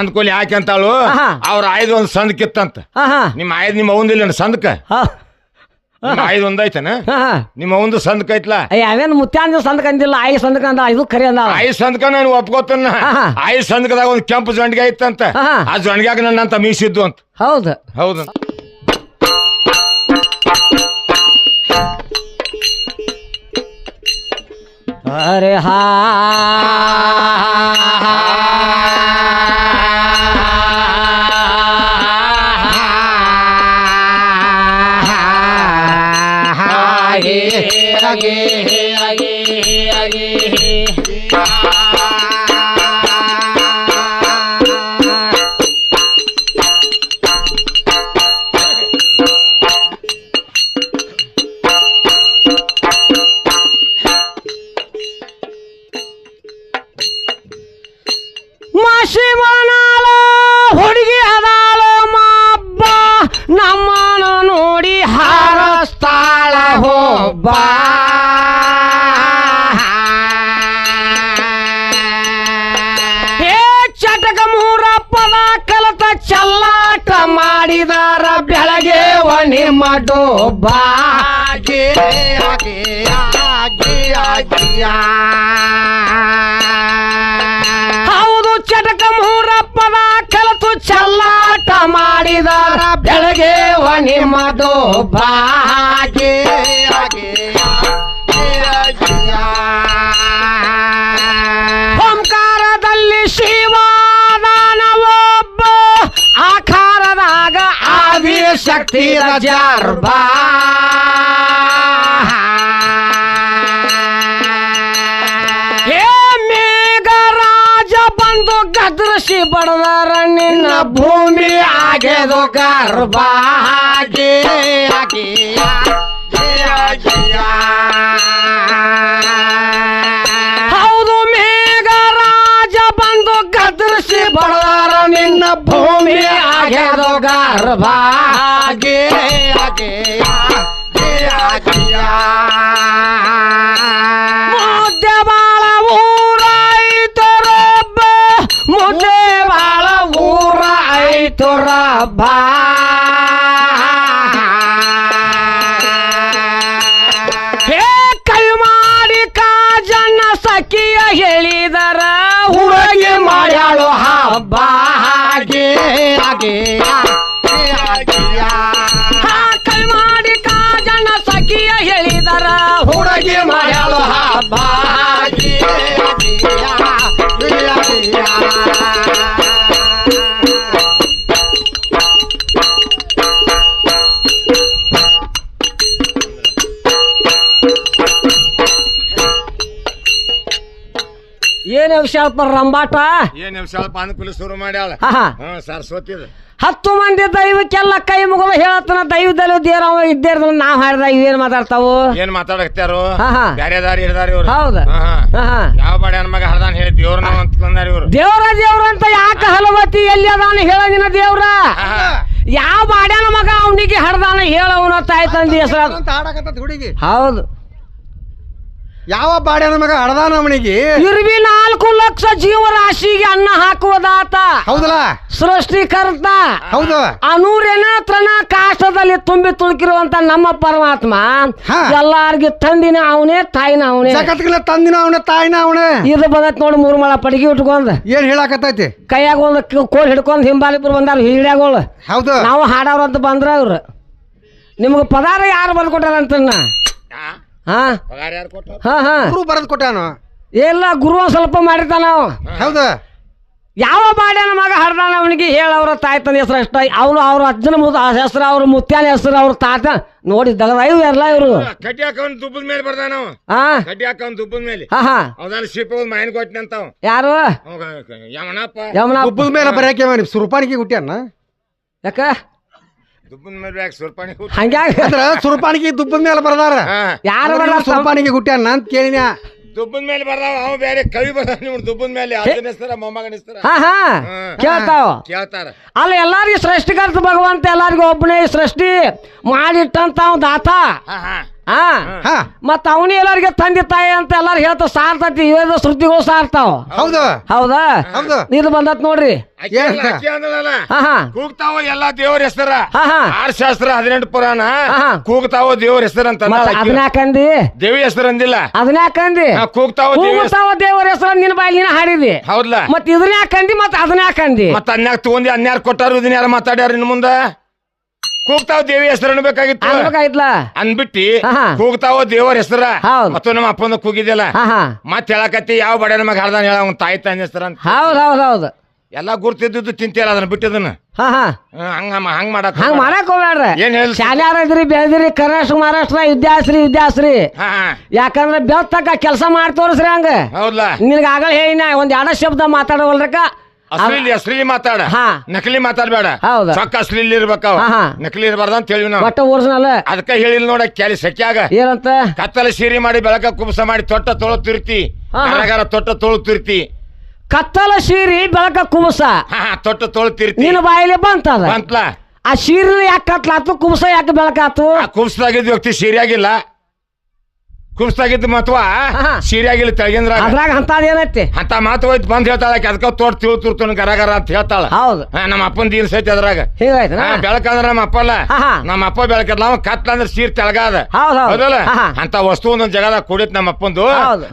ಅಂದ್ಕೊಲಿ ಯಾಕೆ ಅಂತಾಳು ಆಹಾ. ಅವ್ರ ಆಯ್ದು ಒಂದ್ ಸಂದಕ್ಕಿತ್ತಂತ ಹಾ ಹಾ ನಿಮ್ಮ ಆಯ್ದು ನಿಮ್ಮ ಅವಂದಿಲ್ಲ ಸಂದಕ? ಹಾ. ನಿಮ್ಮ ಆಯ್ದು ಒಂದೈತನ ಹಾ ಹಾ ನಿಮ್ಮ ಅವಂದು ಸಂದಕ ಐತ್ಲ? ಯಾವೇನು ಮುತ್ಯಾಂದ ಸಂದಕ ಅಂದಿಲ್ಲ ಆಯಿ ಸಂದಕ ಅಂದ ಇದು ಖರೆ ಅಂದ ಅವ. ಆಯ್ ಸಂದಕ ನಾನು ಒಪ್ಕೋತನ. ಆಹಾ. ಆಯ್ ಸಂದಕದಾಗ ಒಂದ್ ಕೆಂಪು ಜೊಂಡಿಗೆ ಐತಂತ. ಆಹಾ. ಆ ಜೊಂಡಿಗ್ಯಾಗ ನನ್ನ ಅಂತ ಮೀಸಿದ್ದು ಅಂತ. ಹೌದು. ಹೌದು. ಅರೆ ಒಣಿ ಮಾಡೊಬ್ಬ ಹೌದು ಚಟಕ ಮೂರ ಪದ ಕಲತು ಚಲ್ಲಾಟ ಮಾಡಿದಾರ ಬೆಳಗ್ಗೆ ಒಣಿ ಓಂಕಾರದಲ್ಲಿ ಆದಿ ಶಕ್ತಿ ರಜಾರ್ಬ ಹೇ ಮೇಘರಾಜ ಬಂದು ನಿನ್ನ ಭೂಮಿ ಆಗೆದು ಗರ್ಭ. ಹೌದು ಮೇಘರಾಜ ಬಂದು ಗದ್ರಸಿ ಬಡದಾರ ನಿನ್ನ ಭೂಮಿ ಆಗ್ಯದು ಗರ್ಭ ಮುದ್ದೆ ಬಾಳ ಊರ ಐತರಬ್ಬ ಮುದ್ದೆ ಬಾಳ ಊರ ಐತರಬ್ಬ ಹೇ ಏನೇ ವಿಷಯಪ್ಪ ರಂಬಾಟ? ಏನ್ ಸ್ವಲ್ಪ ಅನುಕೂಲ ಶುರು ಮಾಡ್ಯಾಳ? ಹಾ ಸರಸ್ವತಿ ಹತ್ತು ಮಂದಿ ದೈವಕ್ಕೆಲ್ಲ ಕೈ ಮುಗಿದು ಹೇಳತ್ತನ ದೈವದಲ್ಲಿ ದೇರವ ಅವ ಇದ್ದೇ ಇರ್ತಾನ ನಾವ್ ಹಾಡ್ದ ಇವೇನ್ ಮಾತಾಡ್ತಾವು? ಏನ್ ಮಾತಾಡಕ್ತಾರು ಹಾ, ಹಾ. ಬ್ಯಾರೆ ದಾರಿ ಹಿಡ್ದಾರ ಇವ್ರು. ಹೌದ? ಹಾ, ಹಾ. ಯಾವ ಬಾಡಿ ಮಗ ಹಡ್ದಾನ್ ಹೇಳಿ ದೇವ್ರ ನಾವ್ ಅಂತಂದಾರ ಇವ್ರು. ದೇವ್ರ ದೇವ್ರ ಅಂತ ಯಾಕ ಹಲವತಿ ಎಲ್ಲಿ ಅದಾನ ಹೇಳ ನಿನ್ನ ದೇವ್ರ. ಯಾವ ಬಾಡ್ಯಾನ ಮಗ ಅವನಿಗೆ ಹಡ್ದಾನ ಹೇಳವನ ತಾಯಿ ತಂದಿ ಹೆಸರ ಅಂತ ಹಾಡಕತ್ತ ಹುಡುಗಿ. ಹೌದು. ಯಾವ ಬಾಡ ಮಗ ಹಡದಾನ ಅವನಿಗೆ? ಇರ್ವಿ ನಾಲ್ಕು ಲಕ್ಷ ಜೀವ ರಾಶಿಗೆ ಅನ್ನ ಹಾಕುವುದಾತ ಹೌದಲ್ಲ? ಸೃಷ್ಟಿಕರ್ತ. ಹೌದು. ಅನೂರೇನ ತನ ಕಾಷ್ಟದಲ್ಲಿ ತುಂಬಿ ತುಳುಕಿರುವಂತ ನಮ್ಮ ಪರಮಾತ್ಮ. ಎಲ್ಲಾರ್ಗಿ ತಂದಿನ ಅವನೇ ತಾಯಿನ ಅವನೇ. ತಂದಿನ ಅವನೇ ತಾಯಿನ ಅವನೇ. ಇದು ಬಂದೈತ್ ನೋಡಿ ಮೂರು ಮಳ ಪಡಿಗೆ ಇಟ್ಕೊಂಡ್ ಏನ್ ಹೇಳಾಕತ್ತೈತಿ? ಕೈಯಾಗ ಒಂದು ಕ- ಕೋಲ್ ಹಿಡ್ಕೊಂಡ್ ಹಿಂಬಾಲಿಪುರ ಬಂದಾರ ಹಿಡ್ಯಾಗೋಳು ಹೌದು. ನಾವು ಹಾಡವ್ರ ಅಂತ ಬಂದ್ರ ಅವ್ರು. ನಿಮ್ಗೆ ಪದಾರ ಯಾರು ಬರ್ಕೊಟ್ಟಾರ ಅಂತ ಹಾ? ಹಾ ಪಗಾರ ಯಾರು ಕೊಟ್ಟಾರ ಹಾ ಹಾ. ಗುರು ಬರದ್ ಕೊಟ್ಟಾನು ಎಲ್ಲ ಗುರು ಒಂದ್ ಸ್ವಲ್ಪ ಮಾಡಿರ್ತಾನ ಅವ ಹೌದು? ಯಾವ ಬಾಡ್ಯಾನ ಮಗ ಹಡ್ದಾನ ಅವನಿಗೆ? ಹೇಳವ್ರ ತಾಯಿ ತಂದೆ ಹೆಸರು ಅಷ್ಟ. ಅವನು ಅವ್ರ ಅಜ್ಜನ ಮುದ ಹೆಸರು ಅವ್ರ ಮುತ್ಯಾನ ಹೆಸರು ಅವ್ರ ತಾತ. ನೋಡಿ ದಗದ ಎಲ್ಲ ಇವರು. ಕಟ್ಟಿ ಹಾಕವನ್ ದುಬ್ಬದ ಮೇಲೆ ಬರ್ದಾನ ಅವ ಹಾ ಕಟ್ಟಿ ಹಾಕವನ್ ದುಬ್ಬದ ಮೇಲೆ? ಹಾ ಹಾ. ಅವದಾನ ಶಿಪ್ ಹೋದ್ ಮೈನ್ ಕೊಟ್ಟಿನ ಅಂತ ಅವ. ಯಾರು? ಯಮನಪ್ಪ. ಯಮನ ದುಬ್ಬದ ಮೇಲೆ ಬರೆಯಕ್ಕೆ ನೀವು ಸುರುಪಾನಿಗೆ ಹುಟ್ಟ್ಯಾನ ಯಾಕ? ದುಬ್ಬದ ಮೇಲೆ ಬ್ಯಾಗ್ ಸುರ್ಪಾಣಿ ಹುಟ್ಟ. ಹಂಗ್ಯಾಗ ಅಂದ್ರ ಸುರುಪಾನಿಗೆ ದುಬ್ಬದ ಮೇಲೆ ಬರ್ದಾರ? ಹಾ. ಯಾರು ಅಂದ್ರ ಬರಲ್ಲ ಇವ್ನು ಅಂತ ಕೇಳಿನ ದುಬ್ಬನ ಮೇಲೆ ಬರ್ದಾವ ಅವ ಬೇರೆ ಕವಿ ಬರ್ದಾವ ನೀವು ದುಬ್ಬದ ಮೇಲೆ ಅಜ್ಜನ ಹೆಸರ ಮೊಮ್ಮಗನ ಹೆಸರ. ಹಾ ಹಾ. ಹ್ಮ್. ಕೇಳ್ತಾವ. ಕೇಳ್ತಾರ. ಅಲ್ಲ ಎಲ್ಲಾರಿಗೂ ಸೃಷ್ಟಿಕರ್ತ ಭಗವಂತ ಎಲ್ಲಾರಿಗೂ ಒಬ್ಬನೇ ಸೃಷ್ಟಿ ಮಾಡಿಟ್ಟಂತ ಅವ್ ದಾತ. ಹಾ ಹಾ. ಹಾ ಹಾ. ಮತ್ತ ಅವನಿ ಎಲ್ಲರಿಗೆ ತಂದೆ ತಾಯಿ ಅಂತ ಎಲ್ಲಾರು ಹೇಳ್ತಾವ ಸಾರ್ತತಿ ಇವೇದ ಶ್ರುತಿಗಳು ಸಾರ್ತಾವ. ಹೌದು. ಹೌದಾ? ಹೌದು. ಇದು ಬಂದತ್ ನೋಡ್ರಿ. ಹಾ ಹಾ. ಕೂಗ್ತಾವ ಎಲ್ಲಾ ದೇವ್ರ ಹೆಸರ? ಹಾ ಹಾ. ಆರ್ ಶಾಸ್ತ್ರ ಹದಿನೆಂಟು ಪುರಾಣ. ಹಾ. ಕೂಗ್ತಾವ ದೇವ್ರ ಹೆಸರ ಅಂತ ಅದನ್ಯಾಕಂದಿ ದೇವಿ ಹೆಸರು ಅಂದಿಲ್ಲ. ಅದನ್ಯಾಕಂದಿ ಕೂಗ್ತಾವ ಕೂಗ್ತಾವ ದೇವ್ರ ಹೆಸರ. ನಿನ್ ದೇವರ ಹೆಸರು ನಿನ್ನ ಬಾಯಿ ನೀನ ಹಾಡಿದಿ? ಹೌದ್ಲ. ಮತ್ ಇದನ್ನ ಹಾಕಂದಿ ಮತ್ ಅದನ್ನ ಹಾಕಂದಿ ಮತ್ತ ಅನ್ಯಾಗ ತಗೊಂಡಿ ಅನ್ಯಾರ ಕೊಟ್ಟಾರು ಇದನ್ನ ಯಾರು ಮಾತಾಡ್ಯಾರ ಇನ್ ಮುಂದ? ಕೂಗ್ತಾವ ದೇವಿ ಹೆಸರು ಅನ್ಬೇಕಾಗಿತ್ತು ಅನ್ಬೇಕಾಯ್ತಲ್ಲ ಅನ್ಬಿಟ್ಟಿ. ಕೂಗ್ತಾವ ದೇವರ ಹೆಸರ. ಹೌದ್. ಮತ್ತು ನಮ್ಮ ಅಪ್ಪನ ಕೂಗಿದ್ಯಲ್ಲ? ಹಾ ಮತ್ ಹೇಳಕತ್ತಿ ಯಾವ ಬಡ ನಮಗ್ ಹರ್ದಾನ ಹೇಳ ಅವ್ನ ತಾಯಿ ತಂದೆ ಹೆಸರ ಅಂತ. ಹೌದ್ ಹೌದ್ ಹೌದ್. ಎಲ್ಲಾ ಗುರ್ತಿದ್ದು ತಿಂತಿಯಲ್ಲ ಅದನ್ನ ಬಿಟ್ಟಿದನ್ನ ಹಾ ಹಾ. ಹಂಗ ಹಂಗ ಮಾಡಕ್ ಹಂಗ ಮಾಡಕ್ ಹೋಗ್ಬೇಡ್ರಿ ಏನ್ ಹೇಳ್ತಿ? ಶಾಲ್ಯಾರ ಇದ್ರಿ ಬೆಳೆದಿರಿ ಕರ್ನಾಟಕ ಮಹಾರಾಷ್ಟ್ರ ಇದ್ಯಾಸ್ರಿ ವಿದ್ಯಾಶ್ರೀ. ಹಾ ಹಾ. ಯಾಕಂದ್ರೆ ಬೆಳ್ತಕ್ಕ ಕೆಲಸ ಮಾಡಿ ತೋರಿಸ್ರಿ ಹಂಗ. ಹೌದ್ಲಾ? ನಿನ್ಗ ಆಗಲ್ಲ ಹೇಳಿನ ಒಂದ್ ಎರಡ ಶಬ್ದ ಮಾತಾಡವಲ್ರಕ್ಕ ಅಶ್ಲೀಲಿ ಅಶ್ಲೀಲಿ ಮಾತಾಡ. ಹಾ. ನಕಲಿ ಮಾತಾಡ್ಬೇಡ. ಹೌದು. ಚೊಕ್ಕ ಅಶ್ಲೀಲಿ ಇರ್ಬೇಕ ಹಾ, ಹಾ. ನಕಲಿ ಇರಬಾರ್ದ ಅಂತ ಹೇಳಿ ನಾವು. ಒಟ್ಟ ಓರ್ಸನಲ್ಲ ಅದಕ್ಕೆ ಹೇಳಿಲ್ ನೋಡ ಕೇಳಿ ಸೆಕ್ಯಾಗ. ಏನಂತ? ಕತ್ತಲ ಸೀರೆ ಮಾಡಿ ಬೆಳಕ ಕುಬಸ ಮಾಡಿ ತೊಟ್ಟ ತೊಳು ತಿರ್ತಿ. ಹಾ. ತೊಟ್ಟ ತೊಟ್ಟ ತೊಳತಿರ್ತಿ ಕತ್ತಲ ಸೀರಿ ಬೆಳಕ ಕುಬಸ? ಹಾ ಹಾ, ತೊಟ್ಟ ತೊಳತಿರ್ತಿ ನಿನ್ನ ಬಾಯಿಲೆ ಬಂತದ ಬಂತ್ಲ. ಆ ಸೀರೆ ಯಾಕೆ ಕತ್ಲಾತು ಕುಬಸ ಯಾಕೆ ಬೆಳಕಾತು? ಆ ಕುಬ್ಸದಾಗಿದ್ದ ವ್ಯಕ್ತಿ ಸೀರೆಯಾಗಿಲ್ಲ ಕುಬ್ಸದಾಗಿದ್ದ ಮತ್ವ? ಸೀರಿಯಾಗಿಲ್ಲ ತೆಳಗಿಂದ್ರ ಅದ್ರಾಗ ಅಂತ ಏನೈತಿ? ಅಂತ ಮಾತು ಹೋಯ್ತು ಬಂದ್ ಹೇಳ್ತಾಳ ಅದಕ್ಕ ತೋಟ ತುರ್ತನ ಗರಗರ ಅಂತ ಹೇಳ್ತಾಳ. ಹೌದು. ನಮ್ಮ ಅಪ್ಪನ ದೀನ್ ಸೈತಿ ಅದ್ರಾಗ. ಹಿಂಗಾಯ್ತು ಬೆಳಕಂದ್ರ ನಮ್ಮ ಅಪ್ಪ ಅಲ್ಲ ಹಾ, ಹಾ. ನಮ್ಮ ಅಪ್ಪ ಬೆಳಕಲ್ಲ ಅವ ಕತ್ಲ ಅಂದ್ರೆ ಸೀರ್ ತೆಳಗಾದ. ಹೌದ್ ಹೌದ್. ಹೌದಲ್ಲ. ಅಂತ ವಸ್ತು ಒಂದೊಂದ್ ಜಗದಾಗ ಕುಡಿತ್ ನಮ್ಮ ಅಪ್ಪಂದು.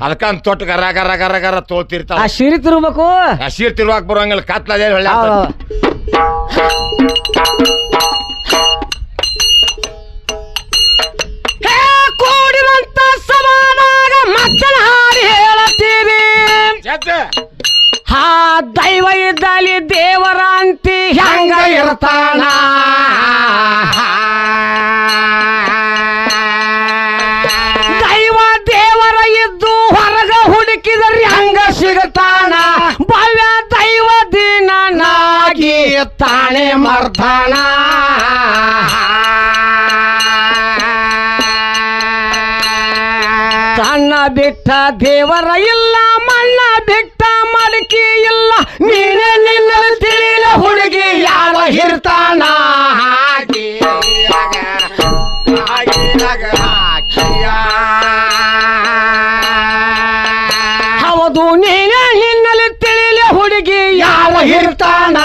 ಅದಕ್ಕ ಅಂತ ತೊಟ್ಟು ಗರ ಗರ ಗರ ಗರ ತೋಳ್ತಿರ್ತಾಳ ಶೀರಿ ತಿರ್ಬೇಕು? ಆ ಸೀರ್ ತಿರುವಾಕ್ ಬರೋಂಗಿಲ್ಲ ಕತ್ಲ ಅದೇ ಹಾ ದೈವ ಇದ್ದಲ್ಲಿ ದೇವರ ಅಂತಿ ಹೆಂಗ ಇರ್ತಾನ? ದೈವ ದೇವರ ಇದ್ದು ಹೊರಗ ಹುಡುಕಿದರೆ ಹಂಗ ಸಿಗತಾನ ಭವ್ಯ ದೈವ ದಿನ ನಾಗಿ ತಾಣೆ ಮರ್ತಾನ ತನ್ನ ಬಿಟ್ಟ ದೇವರ ಇಲ್ಲ ಮಡಕಿ ಇಲ್ಲ ನೀನೇ ನಿಲ್ಲ ತಿಳಿಲ ಹುಡುಗಿ ಯಾವ ಹಿರ್ತಾನ? ಹಾಗೆ ಹೌದು ನೀನೇ ಹಿನ್ನೆಲೆ ತಿಳಿಲ ಹುಡುಗಿ ಯಾವ ಹಿರ್ತಾನ?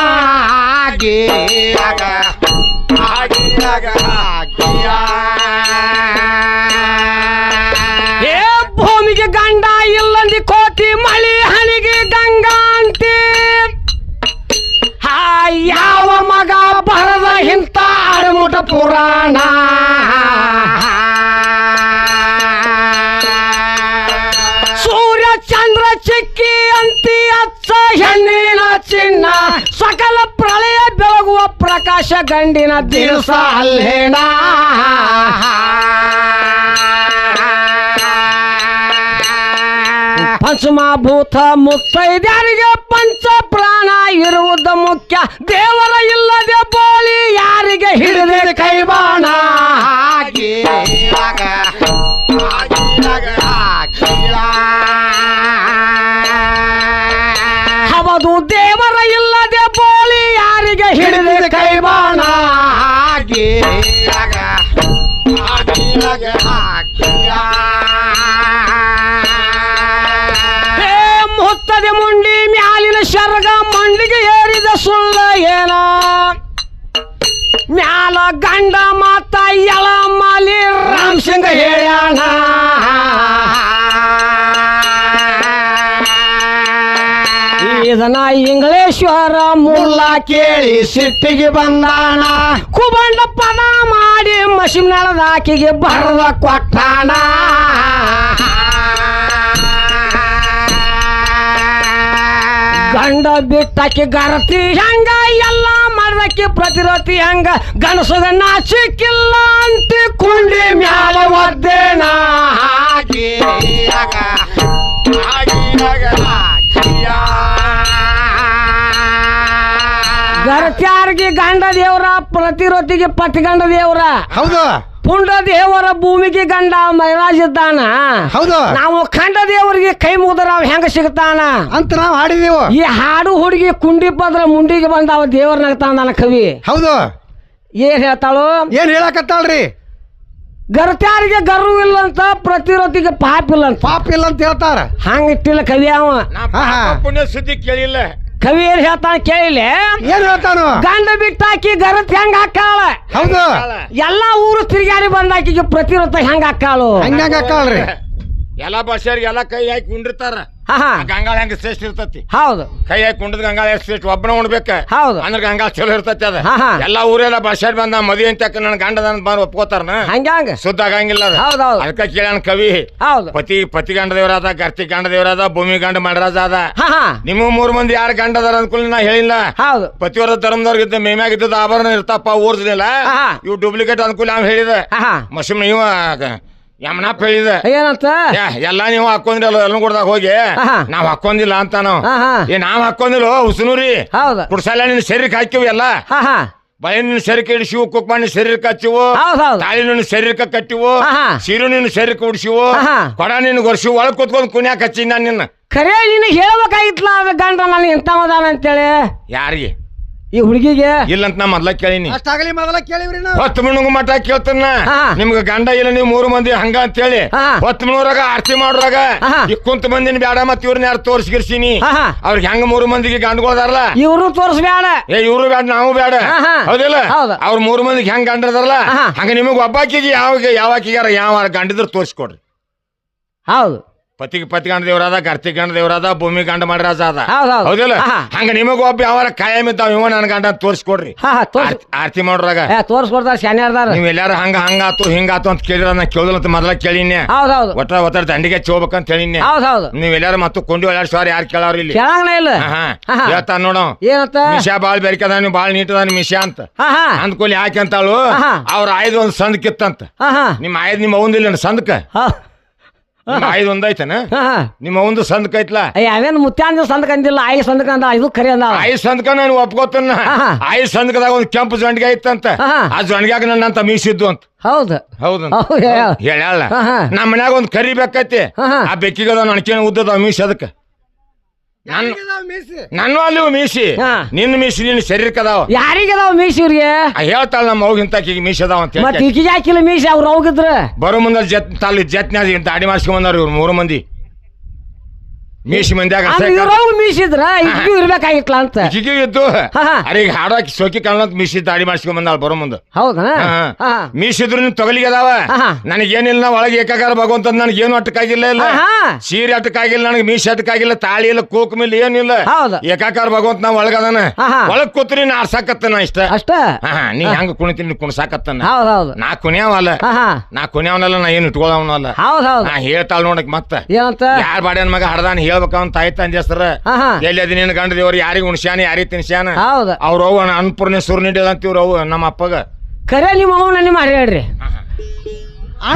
ಏ ಭೂಮಿಗೆ ಗಂಡ ಇಲ್ಲಂದಿ ಕೋತಿ ಮಳಿ ಪುರಾಣ. ಸೂರ್ಯ, ಚಂದ್ರ, ಚಿಕ್ಕಿ, ಅಂತಿ ಅಚ್ಚ ಹೆಣ್ಣಿನ ಚಿನ್ನ, ಸಕಲ ಪ್ರಳಯ ಬೆಳಗುವ ಪ್ರಕಾಶ ಗಂಡಿನ ದಿವಸ ಅಲ್ಲೇಣ ಪಂಚಮಭೂತ ಮುತ್ತೈದ್ಯಾರಿಗೆ ಪಂಚ ಪ್ರಾಣ ಇರುವುದು ಮುಖ್ಯ? ದೇವರ ಇಲ್ಲದೆ ಬೋಳಿ ಯಾರಿಗೆ ಹಿಡಿದ ಕೈಬಾಣ? ಹಾಗೆ. ಮ್ಯಾಲ ಗಂಡ ಮಾತ ಎಳ ಮಾಲಿ ರಾಮ್ ಸಿಂಗ್ ಹೇಳ್ಯಾಣ ಇದನ್ನ ಇಂಗ್ಲೇಶ್ವರ ಮುಲ್ಲ ಕೇಳಿ ಸಿಟ್ಟಿಗೆ ಬಂದಾಣ ಕುಬಂಡ ಪದ ಮಾಡಿ ಮಸಿಮ್ನಳದ ಆಕಿಗೆ ಬರದ ಕೊಟ್ಟಾಣ ಗಂಡ ಬಿಟ್ಟಕ್ಕೆ ಗರತಿ ಹೆಂಗ ಎಲ್ಲ ಮಾಡ್ದಕ್ಕೆ ಪ್ರತಿರತಿ ಹಂಗ ಗಣಸದ ನಾಚಿಕಿಲ್ಲ ಅಂತ ಕುಂಡಿ ಮ್ಯಾಲ ಒದ್ದೇನ ಹಾಗೆ ಗರತ್ಯಾರ್ಗೆ ಗಂಡ ದೇವ್ರ, ಪ್ರತಿರೋತಿಗೆ ಪತಿಗಂಡ ದೇವ್ರ. ಹೌದು. ಪುಂಡ ದೇವರ ಭೂಮಿಗೆ ಗಂಡ ಮೈರಾಜ್ ಇದ್ದಾನ ಹೌದು. ನಾವು ಖಂಡ ದೇವರಿಗೆ ಕೈ ಮುಗಿದ್ರ ನಾವು ಹೆಂಗ ಸಿಗ್ತಾನ ಅಂತ ನಾವು ಹಾಡಿದೆವು. ಈ ಹಾಡು ಹುಡುಗಿ ಕುಂಡಿ ಪದ್ರ ಮುಂಡಿಗೆ ಬಂದಾವ ದೇವರ ನಗ್ತಾನ ಕವಿ. ಹೌದು. ಏನ್ ಹೇಳ್ತಾಳು? ಏನ್ ಹೇಳಕತ್ತಾಳ್ರಿ? ಗರ್ತ್ಯಾರಿಗೆ ಗರ್ವ ಇಲ್ಲ ಅಂತ ಪ್ರತಿರೋಧಿಗೆ ಪಾಪ ಇಲ್ಲ ಅಂತ ಪಾಪ ಇಲ್ಲ ಅಂತ ಹೇಳ್ತಾರ. ಹಂಗ ಇಟ್ಟಿಲ್ಲ ಕವಿ ಅವ. ಪುಣ್ಯ ಸುದ್ದಿ ಕೇಳಿಲ್ಲ. ಕವಿ ಏನ್ ಹೇಳ್ತಾನ ಕೇಳಿಲಿ ಏನ್ ಹೇಳ್ತಾನು? ಗಂಡ ಬಿಟ್ಟಾಕಿ ಗರತ್ ಹೆಂಗ ಹಾಕಾಳ ಹೌದು. ಎಲ್ಲಾ ಊರು ತಿರುಗಾಡಿ ಬಂದಾಕಿಗೆ ಪ್ರತಿರೋಧ ಹೆಂಗ ಹಾಕಾಳು ಹಂಗ ಅಕ್ಕಳ್ರಿ ಎಲ್ಲಾ ಭಾಷೆಯವ್ರಿಗೆ ಎಲ್ಲಾ ಕೈ ಹಾಕಿ ಕುಂಡಿರ್ತಾರ ಹಾ ಹಾ. ಗಂಗಾಳ ಹೆಂಗ ಶ್ರೇಷ್ಠ ಇರ್ತತಿ? ಹೌದು. ಕೈ ಹಾಕಿ ಕುಂಡದ ಗಂಗಾಳ ಎಷ್ಟು ಶ್ರೇಷ್ಠ? ಒಬ್ಬನ ಉಣ್ಬೇಕ? ಹೌದು. ಅಂದ್ರ ಗಂಗಾಳ ಚಲೋ ಇರ್ತತಿ ಅದ. ಹಾ, ಹಾ. ಎಲ್ಲಾ ಊರೆಲ್ಲ ಭಾಷೆ ಬಂದ ಮದುವೆ ಅಂತ ನನ್ನ ಗಂಡದ ಬಂದು ಒಪ್ಕೋತಾರನ ಹಂಗ್ಯಾಂಗ ಶುದ್ಧ ಆಗಂಗಿಲ್ಲ ಅದು. ಹೌದು ಹೌದು. ಅದಕ್ಕ ಕೇಳ್ಯಾನ ಕವಿ ಹೌದು. ಪತಿ ಪತಿ ಗಂಡ ದೇವರಾದ ಗರ್ತಿ ಗಂಡ ದೇವರಾದ ಭೂಮಿ ಗಂಡ ಮಡರಾಜ ಅದ. ಹಾ ಹಾ. ನಿಮ್ಮ ಮೂರ್ ಮಂದಿ ಯಾರು ಗಂಡ ಅದಾರ ಅನ್ಕೂಲ ನಾ ಹೇಳಿಲ್ಲ. ಹೌದು. ಪತಿವರ ಧರ್ಮದವ್ರಿಗೆ ಇದ್ದ ಮೇಮ್ಯಾಗ ಇದ್ದದ ಆಭರಣ ಇರ್ತಪ್ಪ ಊರ್ದಿಲ್ಲ ಹಾ. ಇವ್ ಡೂಪ್ಲಿಕೇಟ್ ಅನ್ಕೂಲ ಅವ್ನು ಹೇಳಿದ. ಹಾ ಹಾ. ಮಶಿಮ್ ಇವ ಯಮನಪ್ಪ ಹೇಳಿದ ಏನಂತ? ಎಲ್ಲಾ ನೀವು ಹಾಕೊಂಡ್ರಿ ಅಲ್ಲ ಎಲ್ಲ ಕೊಡ್ದಾಗ ಹೋಗಿ. ನಾವ್ ಹಾಕೊಂಡಿಲ್ಲ ಅಂತ ನಾವು. ಏ ನಾವ್ ಹಾಕೊಂದಿಲ್ಲ ಉಸುನೂರಿ ಹೌದು. ಕುಡ್ಸಲ್ಲ ನಿನ್ನ ಶರೀರಕ್ಕೆ ಹಾಕಿವಿ ಎಲ್ಲ. ನಿನ್ನ ಶರೀರಕ್ಕೆ ಇಡಿಸಿವು ಕುಕ್ಮ ನಿನ್ನ ಶರೀರಕ್ಕೆ ಹಚ್ಚಿವು. ತಾಳಿ ನಿನ್ನ ಶರೀರಕ್ಕೆ ಕಟ್ಟಿವು. ಸೀರು ನಿನ್ನ ಶರೀರಕ್ಕೆ ಉಡಿಸಿವು. ಕೊಡ ನಿನ್ನ ಗೊರ್ಸಿವು ಒಳಗ್ ಕುತ್ಕೊಂಡ್ ಕುನ್ಯಾಕ ಹಚ್ಚಿ ನಾನು ನಿನ್ನ. ಖರೆ ನಿನ್ನ ಹೇಳ್ಬೇಕಾಗಿತ್ಲ ಅದ ಗಂಡ ನಾನು ಎಂತವದಾನ ಅಂತೇಳಿ ಯಾರಿಗೆ? ಈ ಹುಡುಗಿಗೆ ಇಲ್ಲಂತ ನಾ ಮೊದ್ಲ ಕೇಳಿನಿ ಅಷ್ಟಾಗಲಿ ಮೊದಲ ಕೇಳಿವ್ರಿ ನಾವು ಹೊತ್ತು ಮಿಣುಗು ಮಠ ಕೇಳ್ತಾನ ಹಾ. ನಿಮ್ಗ ಗಂಡ ಇಲ್ಲ ನೀವು ಮೂರು ಮಂದಿ ಹಂಗ ಅಂತೇಳಿ ಹಾ. ಹೊತ್ತು ಮಿಣೂರಾಗ ಆರತಿ ಮಾಡೋರಾಗ ಹಾ. ಈ ಕುಂತ ಮಂದಿನ ಬ್ಯಾಡ ಮತ್ ಇವ್ರನ್ನ ಯಾರು ತೋರಿಸ್ಗಿರ್ಸಿನಿ ಹಾ, ಹಾ. ಅವ್ರಿಗೆ ಹೆಂಗ ಮೂರು ಮಂದಿಗೆ ಗಂಡ್ಗಳದಾರಲ್ಲ ಇವ್ರು ತೋರಿಸ್ಬೇಡ ಏ ಇವ್ರು ಬ್ಯಾಡ ನಾವು ಬ್ಯಾಡ ಹಾ, ಹಾ. ಹೌದಿಲ್ಲ ಹೌದು. ಅವ್ರ ಮೂರು ಮಂದಿಗೆ ಹೆಂಗ ಗಂಡದಾರಲ್ಲ ಹಾ. ಹಂಗ ನಿಮಗ್ ಒಬ್ಬಾಕಿಗೆ ಯಾವ ಯಾವಾಕಿಗಾರ ಯಾವ ಗಂಡಿದ್ರು ತೋರಿಸ್ಕೊಡ್ರಿ ಹೌದು ಪತಿಗೆ ಪತಿ ಗಂಡ ದೇವರಾದ ಗರ್ತಿ ಗಂಡ ದೇವರಾದ ಭೂಮಿ ಗಂಡ ಮಾಡ್ರಾಜ ಅದ ಹೌದ್ ಹೌದ್. ಹೌದಿಲ್ಲ? ಹಾ. ಹಂಗ ನಿಮಗ ಒಬ್ಬ ಯಾವ ಕಾಯಂ ಇದ್ದಾವ ಇವ ನನ್ ಗಂಡ ತೋರಿಸ್ಕೊಡ್ರಿ. ಹಾ ಹಾ ತೋರ್ಸ್ ಆರ್ತಿ- ಆರ್ತಿ ಮಾಡೋರಾಗ. ಏ ತೋರ್ಸ್ಕೊಡ್ತಾರ ಶಾನ್ಯಾರ್ದಾರ. ನೀವ್ ಎಲ್ಲಾರು ಹಂಗ ಹಂಗಾತು ಹಿಂಗಾತು ಅಂತ ಕೇಳಿದ್ರ ನಾ ಕೇಳಿಲ್ಲ ಅಂತ ಮೊದಲ ಕೇಳಿನಿ ಹೌದ್ ಹೌದು. ಒಟ್ಟ ಒತ್ತಡ ದಂಡಿಗೆ ಚೋಬೇಕಂತ ಹೇಳಿನಿ ಹೌದ್ ಹೌದು. ನೀವ್ ಎಲ್ಲಾರು ಮತ್ತು ಕೊಂಡು ಎಲ್ಲಾರು ಸಾರಿ ಯಾರು ಕೇಳಾರ ಇಲ್ಲಿ? ಹೇಳ್ತ ಇಲ್ಲ. ಹಾ. ಹೇಳ್ತಾನ ನೋಡು. ಏನಂತ? ಮಿಶಾ ಬಾಳ್ ಬೆರಿಕದ ನೀವು ಬಾಳ್ ನೀಟ್ ಅದ ಮಿಶಾ ಅಂತ. ಹಾ ಹಾ. ಅಂದ್ಕೊಲಿ ಯಾಕೆ ಅಂತಾಳು? ಹಾ. ಅವ್ರ ಆಯ್ದು ಒಂದ್ ಸಂದ್ ಕಿತ್ತಂತ ಹಾ ಹಾ. ನಿಮ್ಮ ಆಯ್ದು ನಿಮ್ಮ ಅವಂದಿಲ್ಲ ಸಂದಕ? ಹಾ. ಆಯ್ದು ಹಾ. ನಿಮ್ಮ ಅವಂದು ಸಂದಕ ಐತ್ಲ? ಅವೇನು ಮುತ್ಯಾಂದ ಸಂದಕ ಅಂದಿಲ್ಲ ಆಯಿ ಸಂದಕ ಅಂದ ಇದು ಖರೆ ಅಂದ. ಆಯ್ ಸಂದಕ ನಾನು ಒಪ್ಕೋತನ. ಆಯ್ ಸಂದಕದಾಗ ಒಂದ್ ಕೆಂಪು ಜೊಂಡಿಗೆ ಐತಂತ. ಆ ಜೊಂಡಿಗ್ಯಾಗ ನನ್ನಂತ ಮೀಸಿದ್ದು ಅಂತ. ಹೌದು. ಹೌದು ಹೇಳ ಹೇಳ. ಹಾ, ಹಾ. ನಮ್ಮ ಮನ್ಯಾಗ ಒಂದು ಕರಿ ಬೇಕೈತಿ. ಆ ಬೆಕ್ಕಿಗದ ನಣಕೇನ ಉದ್ದದ ಮೀಸ ಅದಕ್ಕ? ನನ್ನ ಅಲ್ಲಿ ಮೀಸಿ? ಹಾ. ನಿನ್ನ ಮೀಸಿ ನಿನ್ನ ಶರೀರಕ್ಕೆ ಅದಾವ ಯಾರಿಗದಾವ ಮೀಸ್ ಇವ್ರಿಗೆ? ಆ ಹೇಳ್ತಾಳ ನಮ್ಮ ಅವ್ಗ ಇಂತಕೀಗ ಮೀಸಿ ಅದಾವ ಅಂತ ಮತ್ ಹೇಳಿ ಈಕಿಗೆ ಹಾಕಿಲ್ಲ ಮೀಸ್? ಅವ್ರು ಹೋಗಿದ್ರ ಬರೋ ಮುಂದೆ ಜತ್ ತಾಲಿ ಜತ್ನ್ಯಾಗ ಅಡಿ ಮಾಡ್ಸ್ಕೊಂಡ್ ಬಂದಾರ ಇವ್ರು ಮೂರು ಮಂದಿ. ಮೀಸಿ ಮಂದ್ಯಾಗ ಮೀಸಿದ್ರ ಈಗಿಗೂ ಇರ್ಬೇಕಾಗಿತ್ಲ ಅಂತ. ಜಿಗಿ ಇದ್ದು ಹಾ, ಹಾ. ಅರೆ ಈಗ ಹಾಡಾಕಿ ಸೋಕಿ ಕಾಣಂತ ಮೀಸಿ ದಾಡಿ ಮಾಡಿಸ್ಕೊಂಡ್ ಬಂದಾಳ ಬರೋ ಮುಂದೆ. ಹೌದನ? ಹಾ. ಹಾ. ಮೀಸಿದ್ರು ನಿನ್ ತೊಗಲಿಗೆ ಅದಾವ? ಹಾ, ಹಾ. ನನಗೇನಿಲ್ಲ ನಾ ಒಳಗೆ ಏಕಾಗಾರ ಭಗವಂತ ನನಗೆ ಏನು ಅಟ್ಟಕ್ಕಾಗಿಲ್ಲ ಇಲ್ಲ. ಹಾ, ಹಾ. ಸೀರೆ ಅಟ್ಟಕ್ಕಾಗಿಲ್ಲ ನನಗೆ ಮೀಸಿ ಅಟ್ಟಕ್ಕಾಗಿಲ್ಲ ತಾಳಿ ಇಲ್ಲ ಕೂಕ್ ಮಿಲ್ ಏನಿಲ್ಲ. ಹೌದು. ಏಕಾಕಾರ ಭಗವಂತ ನಾ ಒಳಗದಾನ. ಹಾ, ಹಾ. ಒಳಗ್ ಕೂತ್ರಿ ನಾ ಸಾಕತ್ತ ನಾ ಇಷ್ಟ. ಅಷ್ಟ? ಹಾ ಹಾ, ನೀ ಹೆಂಗ ಕುಣಿತೀನಿ ಕುಣಸಾಕತ್ತನ. ಹೌದ್ ಹೌದು. ನಾ ಕುಣಿಯವಲ್ಲ. ಹಾ ಹಾ. ನಾ ಕುಣಿಯವನಲ್ಲ ನಾ ಏನು ಇಟ್ಕೊಳ್ಳವನಲ್ಲ ಹೌದ್ ಹೌದು. ನಾ ಹೇಳ್ತಾಳ ನೋಡಕ್ ಮತ್ತ. ಏನಂತ? ಯಾರ್ ಬಾಡ್ಯಾನ ಮಗ ಹಡ್ದಾನ ಹೇಳ್ಬೇಕ ಅಂತ ತಾಯಿ ತಂದೆ ಹೆಸರ. ಹಾ ಹಾ. ಎಲ್ಲಿ ಅದಿ ನಿನ್ನ ಗಂಡ ದೇವ್ರ ಯಾರಿಗೆ ಉಣ್ಸ್ಯಾನ ಯಾರಿಗೆ ತಿನ್ಸ್ಯಾನ? ಹೌದು. ಅವ್ರ ಅವ್ವ ಸುರ್ ನೀಡಿಲ್ಲ ಅಂತ ಇವ್ರ ಅವ್ವ ನಮ್ಮ ಅಪ್ಪಗ. ಕರೆ ನಿಮ್ಮ ಅವನ ನಿಮ್ಮ ಹೇಳ್ರಿ.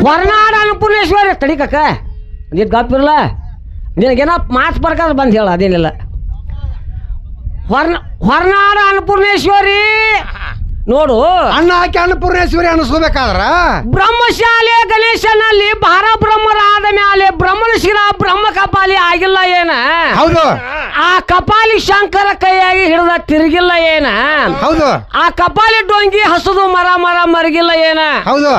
ಹೊರನಾಡ ಅನ್ನಪೂರ್ಣೇಶ್ವರಿ ತಡಿ ಕಕ್ಕ ನೀನ್ ಗಪ್ಪಿರಲ್ಲ ನಿನಗೇನ ಮಾತು ಬರ್ಕಾದ್ರೆ ಬಂದು ಹೇಳ ಅದೇನಿಲ್ಲ. ಹೊರ್ನ ಹೊರನಾಡ ಅನ್ನಪೂರ್ಣೇಶ್ವರಿ ನೋಡು. ಅಣ್ಣ ಹಾಕಿ ಅನ್ನಪೂರ್ಣೇಶ್ವರಿ ಅನಿಸ್ಕೋಬೇಕಾದ್ರ? ಬ್ರಹ್ಮಶಾಲೆ ಗಣೇಶನಲ್ಲಿ ಬಾರ ಬ್ರಹ್ಮರಾದ ಮೇಲೆ ಬ್ರಹ್ಮನ ಶಿರ ಬ್ರಹ್ಮ ಕಪಾಲಿ ಆಗಿಲ್ಲ ಏನ? ಹೌದು. ಆ ಕಪಾಲಿ ಶಂಕರ ಕೈಯಾಗಿ ಹಿಡಿದ ತಿರುಗಿಲ್ಲ ಏನ? ಹೌದು. ಆ ಕಪಾಲಿ ಡೊಂಗಿ ಹಸದು ಮರ ಮರ ಮರಗಿಲ್ಲ ಏನ? ಹೌದು.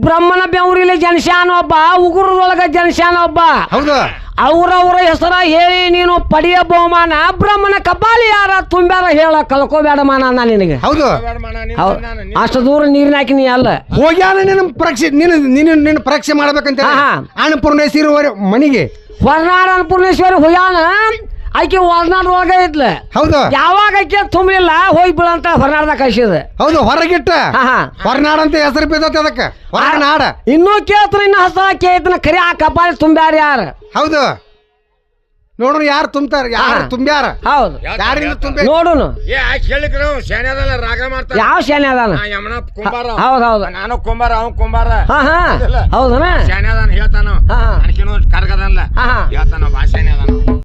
ಬ್ರಹ್ಮನ ಬೆವರಿಲಿ ಜನಶಾನ ಒಬ್ಬ ಉಗುರದೊಳಗ ಜನಶಾನ ಒಬ್ಬ. ಹೌದು. ಅವ್ರವ್ರ ಹೆಸರ ಹೇಳಿ ನೀನು ಪಡೆಯ ಬಹುಮಾನ ಬ್ರಹ್ಮನ ಕಪಾಲಿ ಯಾರ ತುಂಬ್ಯಾರ ಹೇಳ ಕಲ್ಕೋಬೇಡ ಮಾನ ನಾ ನಿನಗೆ. ಹೌದು. ಹೌದ್. ಅಷ್ಟು ದೂರ ನೀರಿನ ಹಾಕಿ ನೀ ಅಲ್ಲ. ಹೋಗ್ಯಾನ ನಿನ್ನ ಪರೀಕ್ಷೆ ನಿನ್ನ ನಿನ್ನ ನಿನ್ನ ಪರೀಕ್ಷೆ ಮಾಡ್ಬೇಕಂತ ಹಾ, ಹಾ. ಅನ್ನಪೂರ್ಣೇಶ್ವರಿ ಮನೆಗೆ. ಹೊರನಾಡ ಅನ್ನಪೂರ್ಣೇಶ್ವರಿ ಹುಯಾನ ಆಕೆ ಹೊರನಾಡ ಒಳಗ ಇದ್ಲ. ಹೌದು. ಯಾವಾಗ ಆಕೆ ತುಂಬಲಿಲ್ಲ ಹೋಗಿ ಬೀಳಂತ ಹೊರನಾಡ್ದ ಕಳ್ಸಿದ ಹೌದು ಹೊರಗಿಟ್ಟ. ಹೊರನಾಡ್ ಹಾ. ಹೊರನಾಡ ಅಂತ ಹೆಸರು ಬಿದ್ದೈತೆ ಅದಕ್ಕೆ. ಹೊರನಾಡ ಇನ್ನೂ ಕೇಳ್ತಾರ ಇನ್ನು ಹಸ ಕೇಳ್ತಾನ ಕರಿ ಆ ಕಪಾಲಿ ತುಂಬ್ಯಾರ ಯಾರು? ಹೌದು. ನೋಡ್ರಿ ಯಾರು ತುಂಬ್ತಾರ ಯಾರು ತುಂಬ್ಯಾರ? ಹೌದು. ಯಾರಿಂದ ತುಂಬ ನೋಡುನು. ಏ ಆಕೆ ಹೇಳಿಕ್ರ ಶಾನೆ ಅದಲ್ಲ ರಾಗ ಮಾಡ್ತಾರ. ಯಾವ ಶಾನೆ ಅದಾನ ಯಮನ ಕುಂಬಾರ. ಹೌದು ಹೌದು. ನಾನು ಕುಂಬಾರ ಅವನು ಕುಂಬಾರ. ಹಾ ಹಾ. ಹೌದನ? ಶಾನೆ ಅದಾನ ಹೇಳ್ತಾನ. ಹಾ ಹಾ. ಕರಗದಲ್ಲ ಹೇಳ್ತಾನ ಭಾಷೆನೇ ಅದಾನ